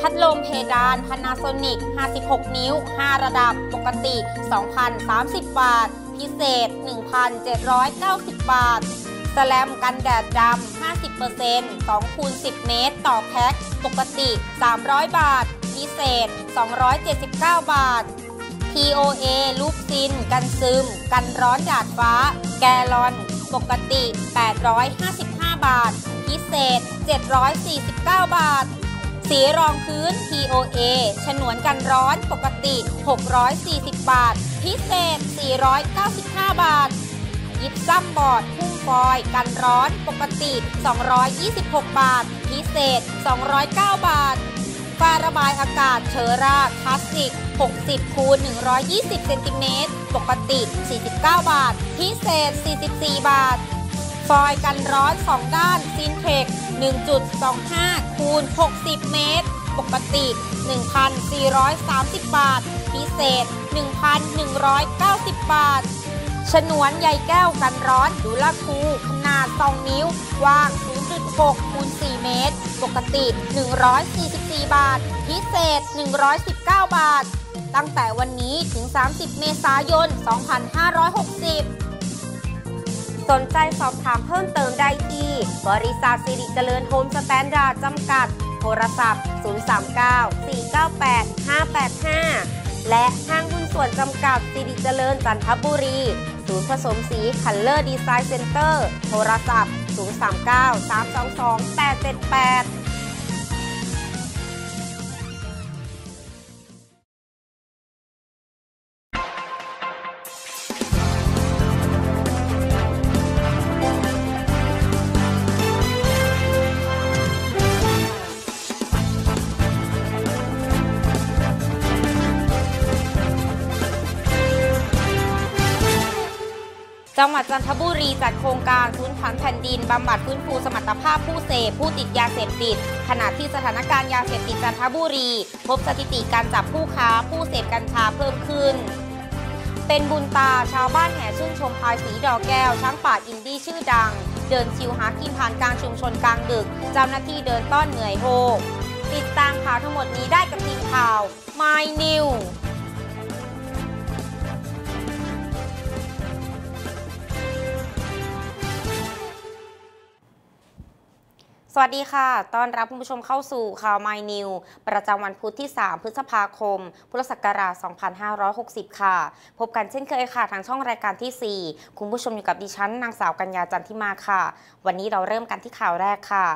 พัดลมเพดาน Panasonic 56 นิ้ว 5 ระดับ ปกติ 2,030 บาท พิเศษ 1,790 บาท สแลมกันแดดดำ 50% 2คูณ10 เมตร ต่อแพ็ค ปกติ 300 บาท พิเศษ 279 บาท TOA ลูกซิน กันซึม กันร้อนดาดฟ้า แกลอน ปกติ 855 บาท พิเศษ 749 บาท สีรองพื้น TOA ฉนวนกันร้อนปกติ 640 บาท พิเศษ 495 บาท ยิปซัมบอร์ดพุ่งฟอยล์กันร้อนปกติ 226 บาท พิเศษ 209 บาทฝาระบายอากาศเชอร่าคลาสสิก 60 คูณ 120 เซนติเมตร ปกติ 49 บาท พิเศษ 44 บาท ฟอยล์กันร้อน 2 ด้านซินเทค1.25 คูณ 60 เมตร ปกติ 1,430 บาท พิเศษ 1,190 บาท ฉนวนใยแก้วกันร้อนดูลาคูขนาด 2 นิ้วกว้าง 0.6 คูณ 4 เมตร ปกติ 144 บาท พิเศษ 119 บาท ตั้งแต่วันนี้ถึง 30 เมษายน 2560 สนใจสอบถามเพิ่มเติมได้ที่ บริษัทสิริเจริญโฮมสแตนดาร์ดจำกัด โทรศัพท์ 039 498 585 และห้างหุ้นส่วนจำกัดสิริเจริญจันทบุรี ศูนย์ผสมสีคัลเลอร์ดีไซน์เซ็นเตอร์ โทรศัพท์ 039 322 878 จังหวัดจันทบุรีจัดโครงการฟื้นผันแผ่นดินบำบัดฟื้นฟูสมรรถภาพผู้เสพผู้ติดยาเสพติด ขณะที่สถานการณ์ยาเสพติดจันทบุรี พบสถิติการจับผู้ค้าผู้เสพกัญชาเพิ่มขึ้น เป็นบุญตาชาวบ้านแห่ชื่นชมพายสีดอกแก้ว ช้างป่าอินดี้ชื่อดัง เดินชิวหากินผ่านกลางชุมชนกลางดึก เจ้าหน้าที่เดินต้อนเหนื่อยโฮติดตามข่าวทั้งหมดนี้ได้กับทีมข่าว My New สวัสดีค่ะ ต้อนรับคุณผู้ชมเข้าสู่ข่าว My New ประจำวันพุธที่ 3 พฤษภาคม พุทธศักราช 2560 ค่ะ พบกันเช่นเคยค่ะ ทางช่องรายการที่ 4 คุณผู้ชมอยู่กับดิฉัน นางสาวกัญญาจันทิมาค่ะ วันนี้เราเริ่มกันที่ข่าวแรกค่ะ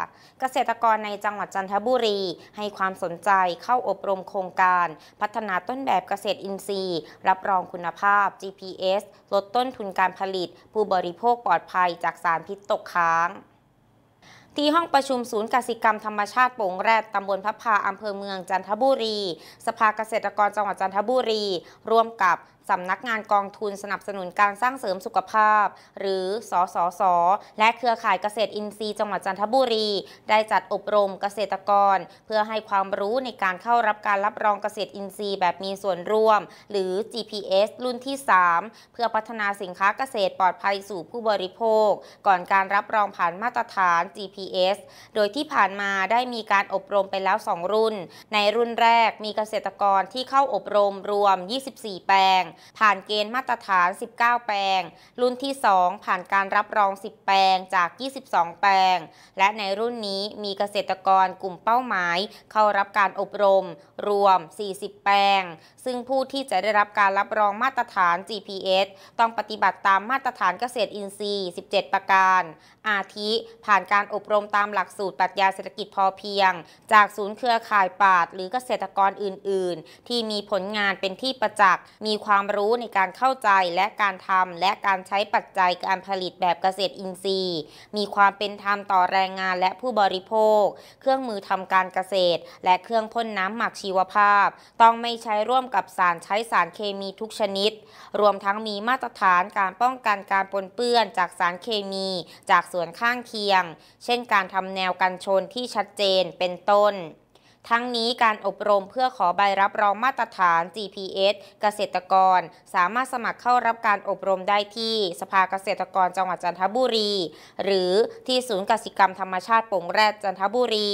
เกษตรกรในจังหวัดจันทบุรี ให้ความสนใจเข้าอบรมโครงการ พัฒนาต้นแบบเกษตรอินทรีย์ รับรองคุณภาพ GPS ลดต้นทุนการผลิต ผู้บริโภคปลอดภัยจากสารพิษตกค้าง ที่ห้องประชุมศูนย์กสิกรรมธรรมชาติโป่งแรดตำบลพระพาอำเภอเมืองจันทบุรี สภาเกษตรกรจังหวัดจันทบุรี ร่วมกับสำนักงานกองทุนสนับสนุนการสร้างเสริมสุขภาพ หรือ สสส และเครือข่ายเกษตรอินทรีย์จังหวัดจันทบุรี ได้จัดอบรมเกษตรกร เพื่อให้ความรู้ในการเข้ารับการรับรองเกษตรอินทรีย์แบบมีส่วนร่วม หรือ GPS รุ่นที่ 3 เพื่อพัฒนาสินค้าเกษตรปลอดภัยสู่ผู้บริโภค ก่อนการรับรองผ่านมาตรฐาน GPS โดยที่ผ่านมาได้มีการอบรมไปแล้ว 2 รุ่น ในรุ่นแรกมีเกษตรกรที่เข้าอบรมรวม 24 แปลงผ่านเกณฑ์มาตรฐาน 19 แปลง รุ่นที่ 2 ผ่านการรับรอง 10 แปลงจาก 22 แปลง และในรุ่นนี้มีเกษตรกรกลุ่มเป้าหมาย เข้ารับการอบรม รวม 40 แปลง ซึ่งผู้ที่จะได้รับการรับรองมาตรฐาน GPS ต้องปฏิบัติตามมาตรฐานเกษตรอินทรีย์ 17 ประการอาทิ ผ่านการอบรมตามหลักสูตรปรัชญาเศรษฐกิจพอเพียง จากศูนย์เครือข่ายปาดหรือเกษตรกรอื่น ๆ ที่มีผลงานเป็นที่ประจักษ์ มีความรู้ในการเข้าใจและการทำและการใช้ปัจจัยการผลิตแบบเกษตรอินทรีย์ มีความเป็นธรรมต่อแรงงานและผู้บริโภค เครื่องมือทำการเกษตร และเครื่องพ่นน้ำหมักชีวภาพ ต้องไม่ใช้ร่วมกับสารใช้สารเคมีทุกชนิด รวมทั้งมีมาตรฐานการป้องกันการปนเปื้อนจากสารเคมีจากส่วนข้างเคียง เช่นการทำแนวกันชนที่ชัดเจนเป็นต้น ทั้งนี้การอบรมเพื่อขอใบรับรองมาตรฐาน GPS เกษตรกร สามารถสมัครเข้ารับการอบรมได้ที่สภาเกษตรกรจังหวัดจันทบุรี หรือที่ศูนย์กสิกรรมธรรมชาติป่งแรดจันทบุรี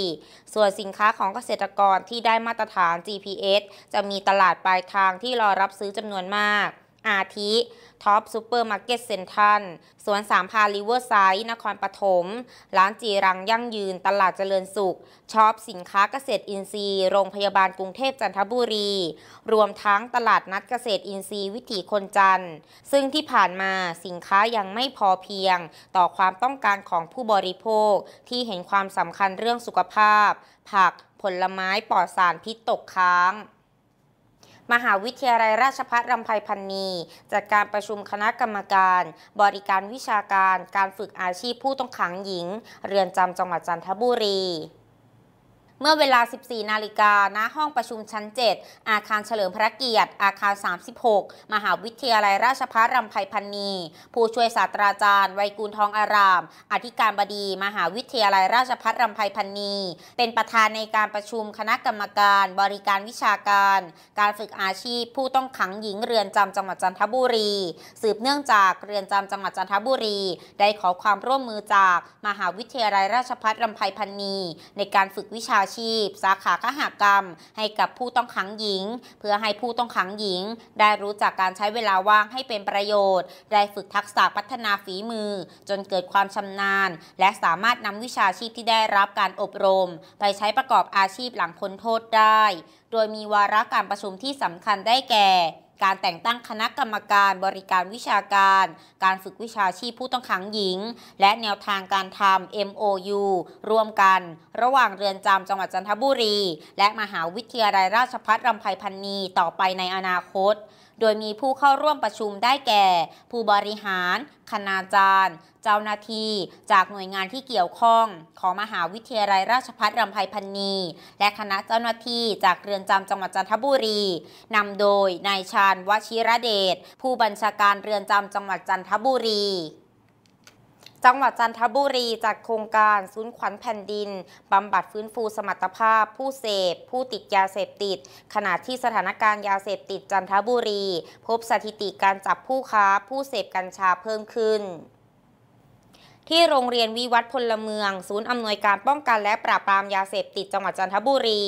ส่วนสินค้าของเกษตรกรที่ได้มาตรฐาน GPS จะมีตลาดปลายทางที่รอรับซื้อจำนวนมาก อาทิท็อปซูเปอร์มาร์เก็ตเซ็นทรัลสวนสามพาริเวอร์ไซด์นครปฐม ร้านจีรังยั่งยืน ตลาดเจริญสุขช็อปสินค้าเกษตรอินทรีย์ โรงพยาบาลกรุงเทพจันทบุรี รวมทั้งตลาดนัดเกษตรอินทรีย์วิถีคนจันทร์ ซึ่งที่ผ่านมาสินค้ายังไม่พอเพียง ต่อความต้องการของผู้บริโภคที่เห็นความสำคัญเรื่องสุขภาพ ผักผลไม้ปลอดสารพิษตกค้าง มหาวิทยาลัยราชภัฏรำไพพันนีจัดการประชุมคณะกรรมการ บริการวิชาการ การฝึกอาชีพผู้ต้องขังหญิง เรือนจำจังหวัดจันทบุรี เมื่อเวลา 14 นาฬิกาณห้องประชุมชั้น 7 อาคารเฉลิมพระเกียรติ อาคาร 36 มหาวิทยาลัยราชภัฏรำไพพันนี ผู้ช่วยศาสตราจารย์ ไวยกูลทองอาราม อธิการบดี มหาวิทยาลัยราชภัฏรำไพพันนี เป็นประธานในการประชุมคณะกรรมการ บริการวิชาการ การฝึกอาชีพ ผู้ต้องขังหญิงเรือนจำจังหวัดจันทบุรี สืบเนื่องจากเรือนจำจังหวัดจันทบุรี ได้ขอความร่วมมือจาก มหาวิทยาลัยราชภัฏรำไพพันนี ในการฝึกวิชาชีพ สาขาคหกรรม ให้กับผู้ต้องขังหญิง เพื่อให้ผู้ต้องขังหญิง ได้รู้จักการใช้เวลาว่างให้เป็นประโยชน์ ได้ฝึกทักษะพัฒนาฝีมือ จนเกิดความชำนาญ และสามารถนำวิชาชีพที่ได้รับการอบรม ไปใช้ประกอบอาชีพหลังพ้นโทษได้ โดยมีวาระการประชุมที่สำคัญได้แก่ การแต่งตั้งคณะกรรมการบริการวิชาการ การฝึกวิชาชีพผู้ต้องขังหญิง และแนวทางการทำ MOU ร่วมกัน ระหว่างเรือนจำจังหวัดจันทบุรี และมหาวิทยาลัยราชภัฏรำไพพันนีต่อไปในอนาคต โดยมีผู้เข้าร่วมประชุมได้แก่ ผู้บริหาร คณาจารย์ เจ้าหน้าที่จากหน่วยงานที่เกี่ยวข้อง ของมหาวิทยาลัยราชภัฏรำไพพันนี และคณะเจ้าหน้าที่จากเรือนจำจังหวัดจันทบุรีนำโดยนายชาญวชิระเดชผู้บัญชาการเรือนจำจังหวัดจันทบุรี จังหวัดจันทบุรีจัดโครงการศูนย์ขวัญแผ่นดิน บำบัดฟื้นฟูสมรรถภาพ ผู้เสพ ผู้ติดยาเสพติด ขณะที่สถานการณ์ยาเสพติดจันทบุรี พบสถิติการจับผู้ค้าผู้เสพกัญชาเพิ่มขึ้น ที่โรงเรียนวิวัฒนพลเมือง ศูนย์อำนวยการป้องกันและปราบปรามยาเสพติดจังหวัดจันทบุรี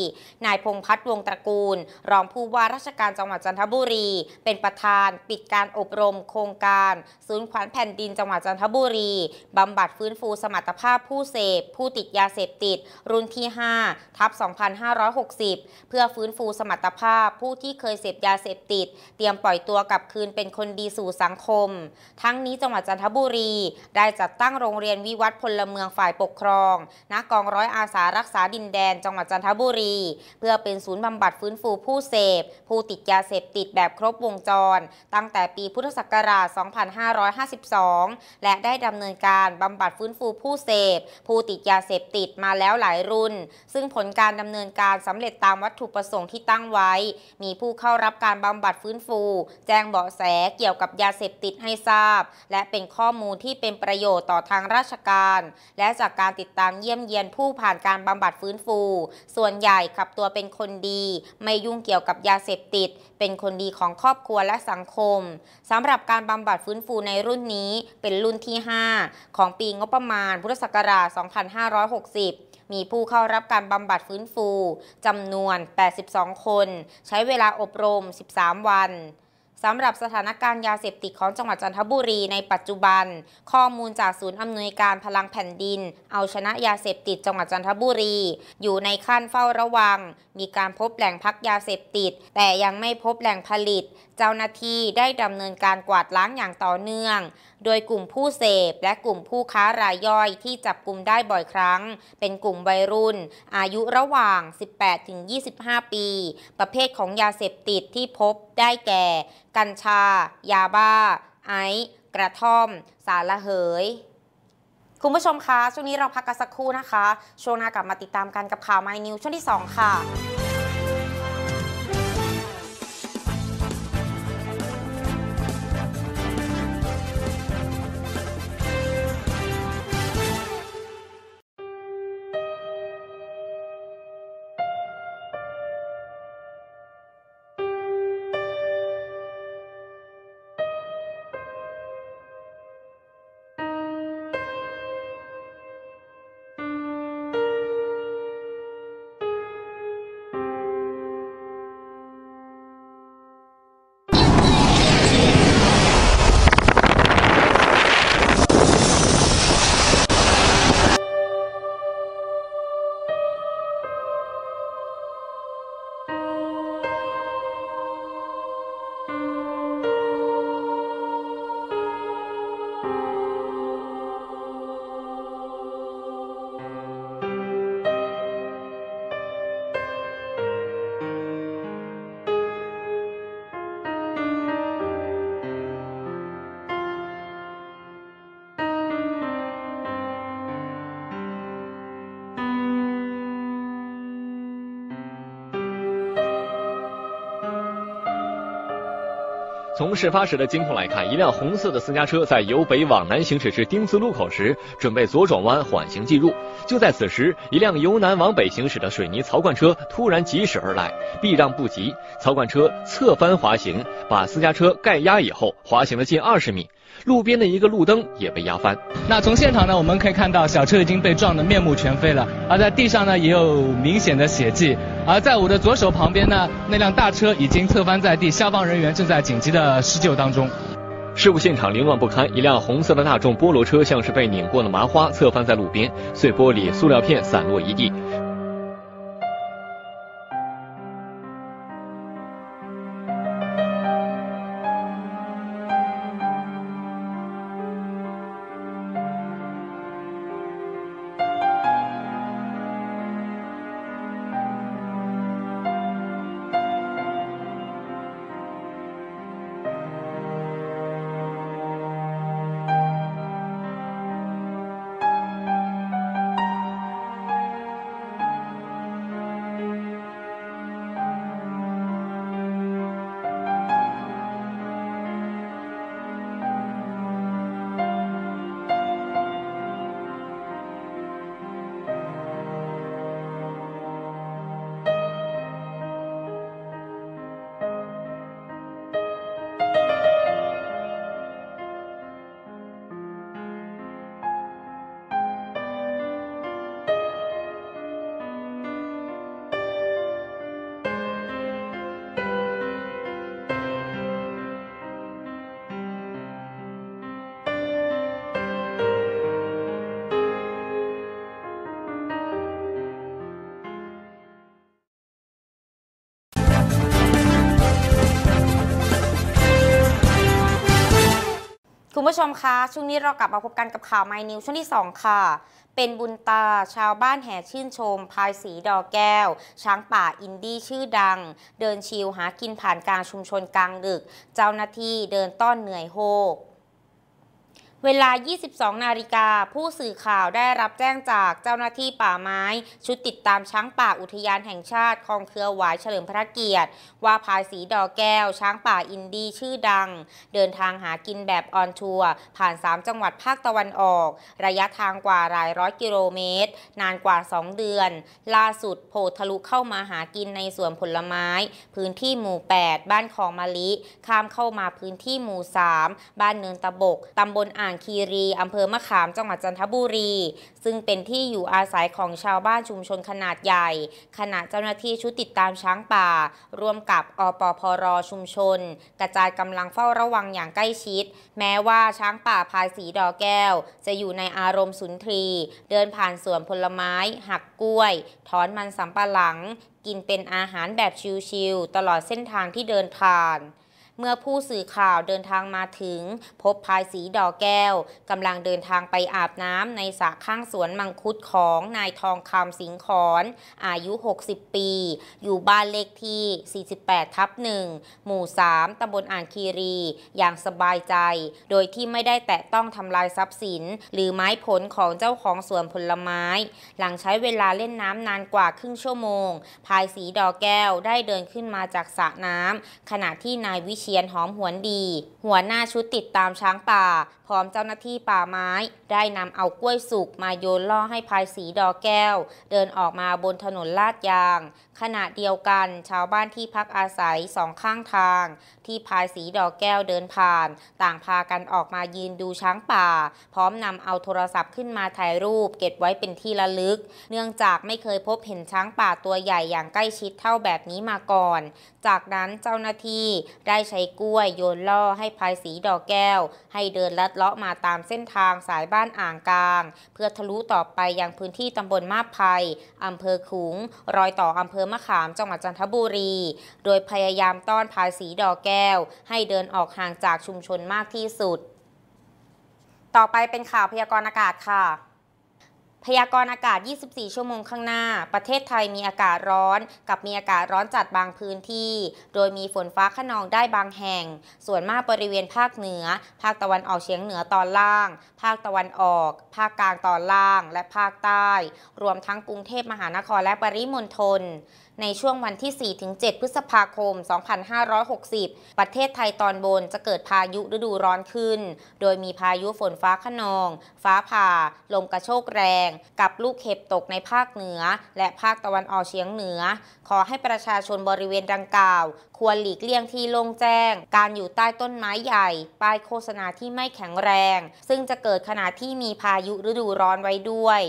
นายพงพัฒน์วงศ์ตระกูล รองผู้ว่าราชการจังหวัดจันทบุรี เป็นประธาน ปิดการอบรม โครงการ ศูนย์ขวัญแผ่นดินจังหวัดจันทบุรีบำบัดฟื้นฟูสมรรถภาพผู้เสพ ผู้ติดยาเสพติด รุ่นที่ 5 ทับ 2560 เพื่อฟื้นฟูสมรรถภาพผู้ที่เคยเสพยาเสพติด เตรียมปล่อยตัวกลับคืนเป็นคนดีสู่สังคม ทั้งนี้จังหวัดจันทบุรี ได้จัดตั้งโรงงเรียนวิวัฒน์พลเมืองฝ่ายปกครองณกองร้อยอาสารักษาดินแดนจังหวัดจันทบุรี เพื่อเป็นศูนย์บำบัดฟื้นฟูผู้เสพ ผู้ติดยาเสพติดแบบครบวงจร ตั้งแต่ปีพุทธศักราช 2552 และได้ดำเนินการบำบัดฟื้นฟูผู้เสพ ผู้ติดยาเสพติดมาแล้วหลายรุ่น ซึ่งผลการดำเนินการสำเร็จตามวัตถุประสงค์ที่ตั้งไว้ มีผู้เข้ารับการบำบัดฟื้นฟู แจ้งเบาะแสเกี่ยวกับยาเสพติดให้ทราบ และเป็นข้อมูลที่เป็นประโยชน์ต่อทางางราชการ และจากการติดตามเยี่ยมเยียนผู้ผ่านการบำบัดฟื้นฟู ส่วนใหญ่ขับตัวเป็นคนดี ไม่ยุ่งเกี่ยวกับยาเสพติด เป็นคนดีของครอบครัวและสังคมสำหรับการบำบัดฟื้นฟูในรุ่นนี้เป็นรุ่นที่ 5 ของปีงบประมาณพุทธศักราช 2560มีผู้เข้ารับการบำบัดฟื้นฟูจำนวน 82 คน ใช้เวลาอบรม 13 วัน สำหรับสถานการณ์ยาเสพติดของจังหวัดจันทบุรีในปัจจุบัน ข้อมูลจากศูนย์อำนวยการพลังแผ่นดิน เอาชนะยาเสพติดจังหวัดจันทบุรี อยู่ในขั้นเฝ้าระวัง มีการพบแหล่งพักยาเสพติด แต่ยังไม่พบแหล่งผลิต เจ้าหน้าที่ได้ดำเนินการกวาดล้างอย่างต่อเนื่อง โดยกลุ่มผู้เสพและกลุ่มผู้ค้ารายย่อยที่จับกลุ่มได้บ่อยครั้ง เป็นกลุ่มวัยรุ่น อายุระหว่าง 18-25 ปี ประเภทของยาเสพติดที่พบ ได้แก่ กัญชา ยาบ้า ไอซ์กระท่อม สารละเหย คุณผู้ชมคะ ช่วงนี้เราพักกันสักครู่นะคะ ช่วงหน้ากลับมาติดตามกันกับข่าวไมนิวช่วงที่ 2 ค่ะ 从事发时的监控来看，一辆红色的私家车在由北往南行驶至丁字路口时，准备左转弯缓行进入。就在此时，一辆由南往北行驶的水泥槽罐车突然疾驶而来，避让不及，槽罐车侧翻滑行，把私家车盖压以后，滑行了近二十米。路边的一个路灯也被压翻。那从现场呢，我们可以看到小车已经被撞得面目全非了，而在地上呢也有明显的血迹。而在我的左手旁边呢，那辆大车已经侧翻在地，消防人员正在紧急的施救当中。事故现场凌乱不堪，一辆红色的大众菠萝车像是被拧过的麻花，侧翻在路边，碎玻璃、塑料片散落一地。 ผู้ชมคะ ช่วงนี้เรากลับมาพบกันกับข่าวไมนิวช่วงที่ 2 ค่ะ เป็นบุญตาชาวบ้านแห่ชื่นชมพายสีดอกแก้ว ช้างป่าอินดี้ชื่อดัง เดินชิวหากินผ่านกลางชุมชนกลางดึก เจ้าหน้าที่เดินต้อนเหนื่อยโฮก เวลา 22 นาฬิกา ผู้สื่อข่าวได้รับแจ้งจากเจ้าหน้าที่ป่าไม้ ชุดติดตามช้างป่าอุทยานแห่งชาติคลองเครือหวายเฉลิมพระเกียรติ ว่าพายสีดอแก้ว ช้างป่าอินดีชื่อดัง เดินทางหากินแบบออนทัวร์ผ่าน 3 จังหวัดภาคตะวันออก ระยะทางกว่าหลายร้อยกิโลเมตร นานกว่า 2 เดือน ล่าสุดโผล่ทะลุเข้ามาหากินในสวนผลไม้ พื้นที่หมู่ 8 บ้านคลองมะลิ ข้ามเข้ามาพื้นที่หมู่ 3 บ้านเนินตะบกตำบลอ่างางคีรีอำเภอมะขามจังหวัดจันทบุรี ซึ่งเป็นที่อยู่อาศัยของชาวบ้านชุมชนขนาดใหญ่ ขณะเจ้าหน้าที่ชุดติดตามช้างป่า ร่วมกับอปพรชุมชน กระจายกำลังเฝ้าระวังอย่างใกล้ชิด แม้ว่าช้างป่าพายสีดอแก้ว จะอยู่ในอารมณ์สุนทรี เดินผ่านสวนผลไม้ หักกล้วย ถอนมันสำปะหลัง กินเป็นอาหารแบบชิลๆตลอดเส้นทางที่เดินผ่าน เมื่อผู้สื่อข่าวเดินทางมาถึง พบพายสีดอกแก้วกำลังเดินทางไปอาบน้ำในสระข้างสวนมังคุดของนายทองคำสิงขอนอายุ 60 ปี อยู่บ้านเลขที่ 48 ทับ1หมู่ 3ตำบลอ่างคีรี อย่างสบายใจ โดยที่ไม่ได้แตะต้องทำลายทรัพย์สิน หรือไม้ผลของเจ้าของสวนผลไม้ หลังใช้เวลาเล่นน้ำนานกว่าครึ่งชั่วโมง พายสีดอกแก้วได้เดินขึ้นมาจากสระน้ำขณะที่นายวิเชียนหอมหวนดี หัวหน้าชุดติดตามช้างป่า พร้อมเจ้าหน้าที่ป่าไม้ ได้นำเอากล้วยสุกมาโยนล่อให้พายสีดอกแก้ว เดินออกมาบนถนนลาดยาง ขณะเดียวกัน ชาวบ้านที่พักอาศัยสองข้างทาง ที่พายสีดอกแก้วเดินผ่าน ต่างพากันออกมายืนดูช้างป่า พร้อมนำเอาโทรศัพท์ขึ้นมาถ่ายรูป เก็บไว้เป็นที่ระลึก เนื่องจากไม่เคยพบเห็นช้างป่าตัวใหญ่อย่างใกล้ชิดเท่าแบบนี้มาก่อน จากนั้นเจ้าหน้าที่ได้ใช้กล้วยโยนล่อให้พายสีดอกแก้ว ให้เดินลัดเลาะมาตามเส้นทางสายบ้านอ่างกลาง เพื่อทะลุต่อไปยังพื้นที่ตำบลมาบไพอำเภอขุง รอยต่ออำเภอมะขามจังหวัดจันทบุรี โดยพยายามต้อนพายสีดอกแก้ว ให้เดินออกห่างจากชุมชนมากที่สุด ต่อไปเป็นข่าวพยากรณ์อากาศค่ะพยากรณ์อากาศ 24 ชั่วโมงข้างหน้า ประเทศไทยมีอากาศร้อน กับมีอากาศร้อนจัดบางพื้นที่ โดยมีฝนฟ้าขนองได้บางแห่ง ส่วนมากบริเวณภาคเหนือ ภาคตะวันออกเฉียงเหนือตอนล่าง ภาคตะวันออก ภาคกลางตอนล่าง และภาคใต้ รวมทั้งกรุงเทพมหานครและปริมณฑล ในช่วงวันที่ 4-7 พฤษภาคม 2560 ประเทศไทยตอนบนจะเกิดพายุฤดูร้อนขึ้น โดยมีพายุฝนฟ้าขนอง ฟ้าผ่า ลมกระโชกแรง กับลูกเห็บตกในภาคเหนือ และภาคตะวันออกเฉียงเหนือ ขอให้ประชาชนบริเวณดังกล่าว ควรหลีกเลี่ยงที่โล่งแจ้ง การอยู่ใต้ต้นไม้ใหญ่ ป้ายโฆษณาที่ไม่แข็งแรง ซึ่งจะเกิดขณะที่มีพายุฤดูร้อนไว้ด้วย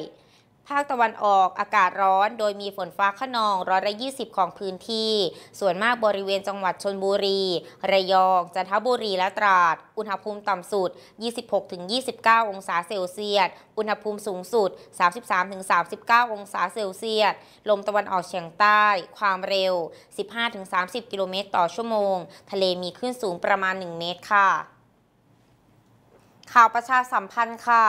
ภาคตะวันออกอากาศร้อนโดยมีฝนฟ้าขนองร้อยละ20ของพื้นที่ ส่วนมากบริเวณจังหวัดชนบุรี ระยอง จันทบุรีและตราด อุณหภูมิต่ำสุด 26-29 องศาเซลเซียส อุณหภูมิสูงสุด 33-39 องศาเซลเซียส ลมตะวันออกเฉียงใต้ ความเร็ว 15-30 กิโลเมตรต่อชั่วโมง ทะเลมีคลื่นสูงประมาณ 1 เมตรค่ะ ข่าวประชาสัมพันธ์ค่ะ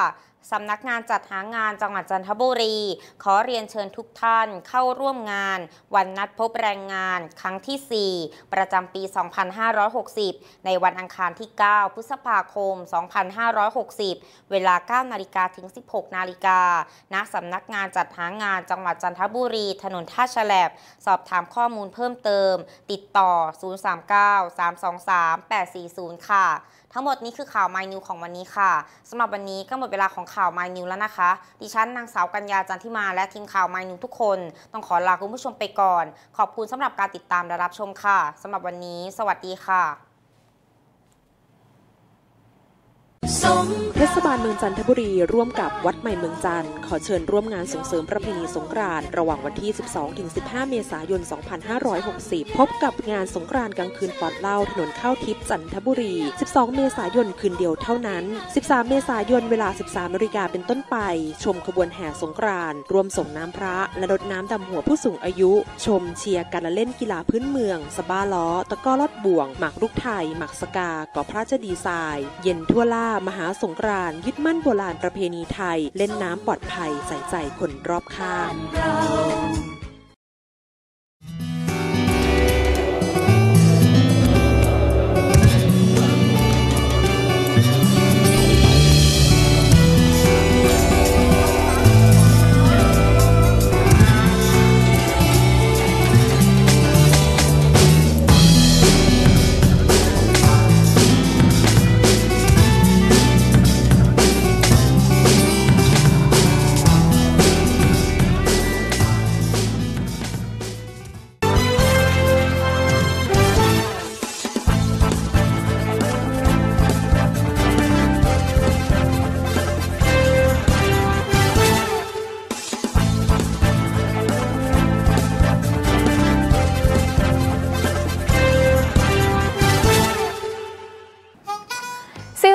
สำนักงานจัดหางานจังหวัดจันทบุรี ขอเรียนเชิญทุกท่านเข้าร่วมงาน วันนัดพบแรงงานครั้งที่ 4 ประจำปี 2560 ในวันอังคารที่ 9 พฤษภาคม 2560 เวลา 9 นาฬิกาถึง 16 นาฬิกาณสำนักงานจัดหางานจังหวัดจันทบุรี ถนนท่าฉลบ สอบถามข้อมูลเพิ่มเติม ติดต่อ 039-323-840 ค่ะ ทั้งหมดนี้คือข่าว My New ของวันนี้ค่ะสำหรับวันนี้ก็หมดเวลาของข่าว My New แล้วนะคะ ดิฉันนางสาวกัญญาจันทิมาและทีมข่าว My New ทุกคน ต้องขอลาคุณผู้ชมไปก่อน ขอบคุณสำหรับการติดตามและรับชมค่ะสำหรับวันนี้ สวัสดีค่ะ เทศบาลเมืองจันทบุรีร่วมกับวัดใหม่เมืองจันทร์ขอเชิญร่วมงานส่งเสริมประเพณีสงกรานต์ระหว่างวันที่ 12-15 เมษายน 2560 พบกับงานสงกรานต์กลางคืนปอดเหล้าถนนข้าวทิพย์จันทบุรี 12 เมษายนคืนเดียวเท่านั้น 13 เมษายนเวลา 13นาฬิกาเป็นต้นไป ชมขบวนแห่สงกรานต์รวมส่งน้ำพระ และรดน้ำดำหัวผู้สูงอายุ ชมเชียร์การเล่นกีฬาพื้นเมือง สบ้าล้อ ตะก้อลอดบ่วง หมากรุกไทย หมากสกาก่อพระเจดีทราย เย็นทั่วล่ามหาสงกรานต์ยึดมั่นโบราณประเพณีไทย เล่นน้ำปลอดภัยใส่ใจคนรอบข้าง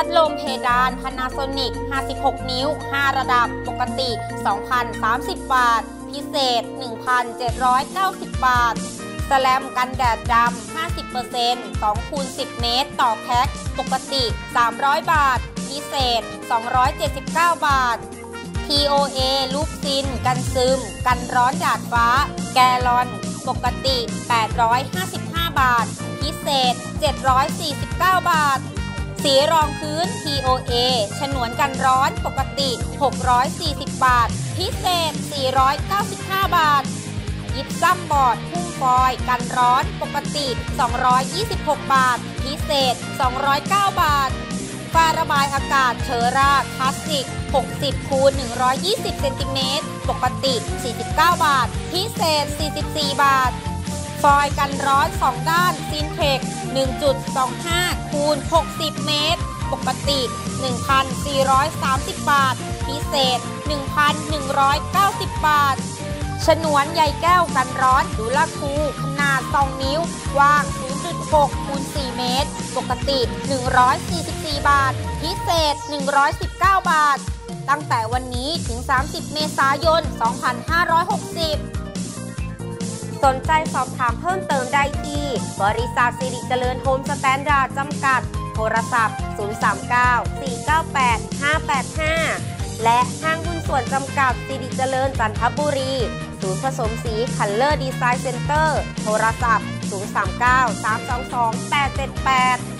พัดลมเพดาน Panasonic 56 นิ้ว 5 ระดับ ปกติ 2,030 บาท พิเศษ 1,790 บาท สแลมกันแดดดำ 50% 2คูณ10 เมตร ต่อแพ็ค ปกติ 300 บาท พิเศษ 279 บาท TOA ลูกซิน กันซึม กันร้อนดาดฟ้า แกลอน ปกติ 855 บาท พิเศษ 749 บาท สีรองพื้น TOA ฉนวนกันร้อนปกติ 640 บาท พิเศษ 495 บาท ยิบซ้ำบอร์ดพุ่งฟอยกันร้อนปกติ 226 บาท พิเศษ 209 บาทฝาระบายอากาศเชอร่าคลาสสิก 60 คูณ 120 เซนติเมตร ปกติ 49 บาท พิเศษ 44 บาท ฟอยกันร้อน 2 ด้านซินเทค1.25 คูณ 60 เมตร ปกติ 1,430 บาท พิเศษ 1,190 บาท ฉนวนใยแก้วกันร้อนดูลาคูขนาด 2 นิ้วกว้าง 0.6 คูณ 4 เมตร ปกติ 144 บาท พิเศษ 119 บาท ตั้งแต่วันนี้ถึง 30 เมษายน 2560 สนใจสอบถามเพิ่มเติมได้ที่ บริษัทสิริเจริญโฮมสแตนดาร์ดจำกัด โทรศัพท์ 039 498 585 และห้างหุ้นส่วนจำกัดสิริเจริญจันทบุรี ศูนย์ผสมสีคัลเลอร์ดีไซน์เซ็นเตอร์ โทรศัพท์ 039 322 878